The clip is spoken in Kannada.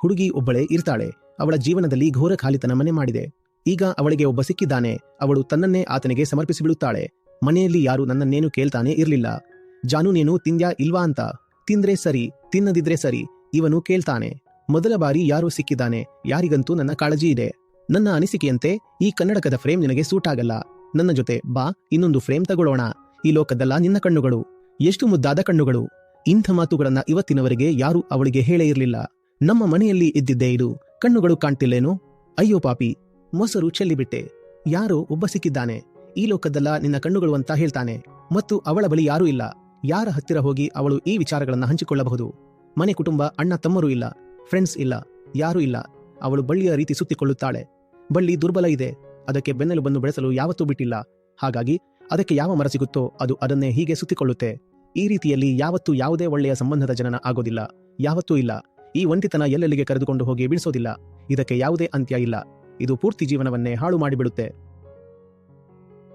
ಹುಡುಗಿ ಒಬ್ಬಳೇ ಇರ್ತಾಳೆ. ಅವಳ ಜೀವನದಲ್ಲಿ ಘೋರ ಖಾಲಿತನ ಮನೆ ಮಾಡಿದೆ. ಈಗ ಅವಳಿಗೆ ಒಬ್ಬ ಸಿಕ್ಕಿದ್ದಾನೆ. ಅವಳು ತನ್ನನ್ನೇ ಆತನಿಗೆ ಸಮರ್ಪಿಸಿಬಿಡುತ್ತಾಳೆ. ಮನೆಯಲ್ಲಿ ಯಾರು ನನ್ನನ್ನೇನು ಕೇಳ್ತಾನೆ ಇರಲಿಲ್ಲ. ಜಾನು ನೀನು ತಿಂದ್ಯಾ ಇಲ್ವಾ ಅಂತ. ತಿಂದ್ರೆ ಸರಿ, ತಿನ್ನದಿದ್ರೆ ಸರಿ, ಇವನು ಕೇಳ್ತಾನೆ. ಮೊದಲ ಬಾರಿ ಯಾರೋ ಸಿಕ್ಕಿದ್ದಾನೆ. ಯಾರಿಗಂತೂ ನನ್ನ ಕಾಳಜಿ ಇದೆ. ನನ್ನ ಅನಿಸಿಕೆಯಂತೆ ಈ ಕನ್ನಡಕದ ಫ್ರೇಮ್ ನಿನಗೆ ಸೂಟ್ ಆಗಲ್ಲ ನನ್ನ ಜೊತೆ ಬಾ, ಇನ್ನೊಂದು ಫ್ರೇಮ್ ತಗೊಳ್ಳೋಣ. ಈ ಲೋಕದಲ್ಲ ನಿನ್ನ ಕಣ್ಣುಗಳು. ಎಷ್ಟು ಮುದ್ದಾದ ಕಣ್ಣುಗಳು. ಇಂಥ ಮಾತುಗಳನ್ನ ಇವತ್ತಿನವರೆಗೆ ಯಾರೂ ಅವಳಿಗೆ ಹೇಳೇ ಇರಲಿಲ್ಲ. ನಮ್ಮ ಮನೆಯಲ್ಲಿ ಇದ್ದಿದ್ದೇ ಇದು. ಕಣ್ಣುಗಳು ಕಾಣ್ತಿಲ್ಲೇನು? ಅಯ್ಯೋ ಪಾಪಿ, ಮೊಸರು ಚೆಲ್ಲಿಬಿಟ್ಟೆ. ಯಾರೋ ಒಬ್ಬ ಸಿಕ್ಕಿದ್ದಾನೆ. ಈ ಲೋಕದಲ್ಲ ನಿನ್ನ ಕಣ್ಣುಗಳು ಅಂತ ಹೇಳ್ತಾನೆ. ಮತ್ತು ಅವಳ ಬಳಿ ಯಾರೂ ಇಲ್ಲ. ಯಾರ ಹತ್ತಿರ ಹೋಗಿ ಅವಳು ಈ ವಿಚಾರಗಳನ್ನು ಹಂಚಿಕೊಳ್ಳಬಹುದು? ಮನೆ ಕುಟುಂಬ, ಅಣ್ಣ ತಮ್ಮರು ಇಲ್ಲ. ಫ್ರೆಂಡ್ಸ್ ಇಲ್ಲ. ಯಾರೂ ಇಲ್ಲ. ಅವಳು ಬಳ್ಳಿಯ ರೀತಿ ಸುತ್ತಿಕೊಳ್ಳುತ್ತಾಳೆ. ಬಳ್ಳಿ ದುರ್ಬಲ ಇದೆ. ಅದಕ್ಕೆ ಬೆನ್ನೆಲುಬನ್ನು ಬೆಳೆಸಲು ಯಾವತ್ತೂ ಬಿಟ್ಟಿಲ್ಲ. ಹಾಗಾಗಿ ಅದಕ್ಕೆ ಯಾವ ಮರ ಸಿಗುತ್ತೋ ಅದು ಅದನ್ನೇ ಹೀಗೆ ಸುತ್ತಿಕೊಳ್ಳುತ್ತೆ. ಈ ರೀತಿಯಲ್ಲಿ ಯಾವತ್ತೂ ಯಾವುದೇ ಒಳ್ಳೆಯ ಸಂಬಂಧದ ಜನನ ಆಗೋದಿಲ್ಲ. ಯಾವತ್ತೂ ಇಲ್ಲ. ಈ ಒಂಟಿತನ ಎಲ್ಲೆಲ್ಲಿಗೆ ಕರೆದುಕೊಂಡು ಹೋಗಿ ಬಿಡಿಸೋದಿಲ್ಲ ಇದಕ್ಕೆ ಯಾವುದೇ ಅಂತ್ಯ ಇಲ್ಲ. ಇದು ಪೂರ್ತಿ ಜೀವನವನ್ನೇ ಹಾಳು ಮಾಡಿಬಿಡುತ್ತೆ